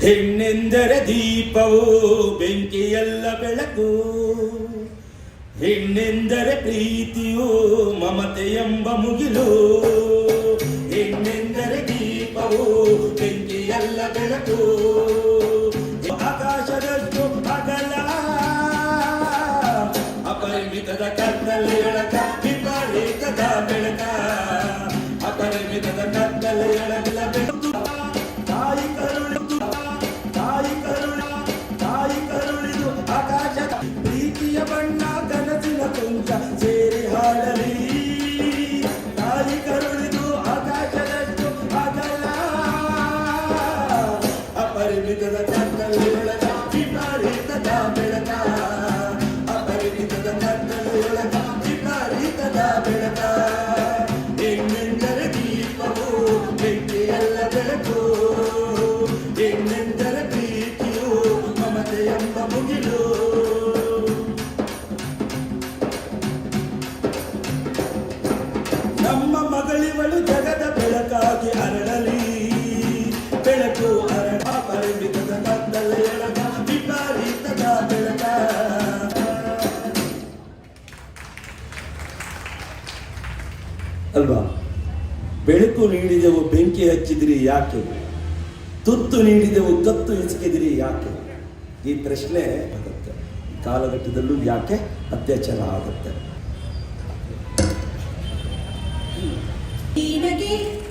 ಹೆಣ್ಣೆಂದರೆ ದೀಪವು, ಬೆಂಕಿಯಲ್ಲ ಬೆಳಕು. ಹೆಣ್ಣೆಂದರೆ ಪ್ರೀತಿಯು ಮಮತೆ ಎಂಬ ಮುಗಿಲು. ಹೆಣ್ಣೆಂದರೆ ದೀಪವು, ಬೆಂಕಿಯಲ್ಲ ಬೆಳಕು. ಆಕಾಶದಷ್ಟು ಅಗಲ ಅಪರಿಮಿತದ ಕತ್ತಲೆಯೊಳಗ ತಾಯಿ ಕರುಳಿದು ಆಕಾಶದಷ್ಟು ಅಗಲ ಅಪರಿಮಿತದ ಕತ್ತಲೆಯೊಳಗ ವಿಪರೀತದ ಬೆಳಕ ಅಪರಿಮಿತದ ಕತ್ತಲೆಯೊಳಗ ವಿಪರೀತದ ಬೆಳಕ ಹೆಣ್ಣೆಂದರೆ ದೀಪವು ಬೆಂಕಿಯಲ್ಲ ಬೆಳಕು ನಮ್ಮ ಮಗಳಿವಳು ಜಗದ ಬೆಳಕಾಗಿ ಅರಳಲಿ. ಬೆಳಕು ಅರಳ ಪರಿಮಿತದ ಕತ್ತಲೆಯೊಳಗ ವಿಪರೀತದ ಬೆಳಕ. ಅಲ್ವಾ? ಬೆಳಕು ನೀಡಿದೆವು ಬೆಂಕಿ ಹಚ್ಚಿದಿರಿ ಯಾಕೆ? ತುತ್ತು ನೀಡಿದೆವು ಕತ್ತು ಹೆಚ್ಚಿದ್ರಿ ಯಾಕೆ? ಈ ಪ್ರಶ್ನೆ ಆಗುತ್ತೆ. ಕಾಲಘಟ್ಟದಲ್ಲೂ ಯಾಕೆ ಅತ್ಯಾಚಾರ ಆಗುತ್ತೆ? Be again.